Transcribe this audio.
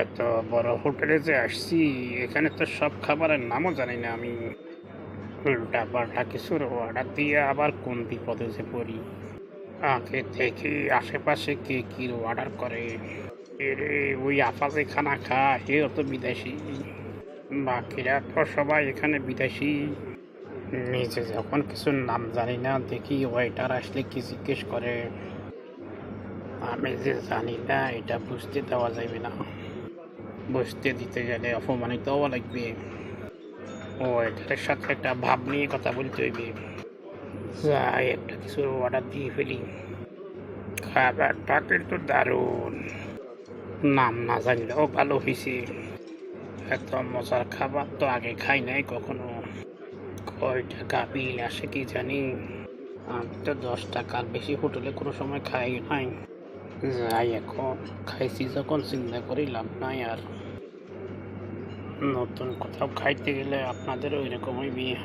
এত বড় হোটেলে যে আসছি, এখানে তো সব খাবারের নামও জানি না আমি। উল্টা পাল্টা কিছুর অর্ডার দিয়ে আবার কোন বিপদে যে পড়ি। আগে দেখি আশেপাশে কে কি অর্ডার করে? এরে, ওই আফাজে খানা খা এও তো বিদেশি। বাকিরা তো সবাই এখানে বিদেশি। নিজে যখন কিছু নাম জানি না, দেখি ওয়েটার আসলে কি জিজ্ঞেস করে। আমি যে জানি না, এটা বুঝতে দেওয়া যাবে না। বুঝতে দিতে গেলে অপমানিত হওয়া লাগবে। ও, এটার সাথে একটা ভাব নিয়ে কথা বলতে হইবে। যাই, একটা কিছু অর্ডার দিয়ে ফেলি। খাবারটা কিন্তু দারুণ। নাম না জানলেও ভালো হয়েছে এত মজার খাবার তো আগে খাই নাই কখনো। কয় টাকা বিল আসে কি জানি। আমি তো দশ টাকার বেশি হোটেলে কোনো সময় খাই নাই। যাই এখন খাইছি যখন চিন্তা করি লাভ নাই আর নতুন কোথাও খাইতে গেলে আপনাদের ওই রকমই বিয়ে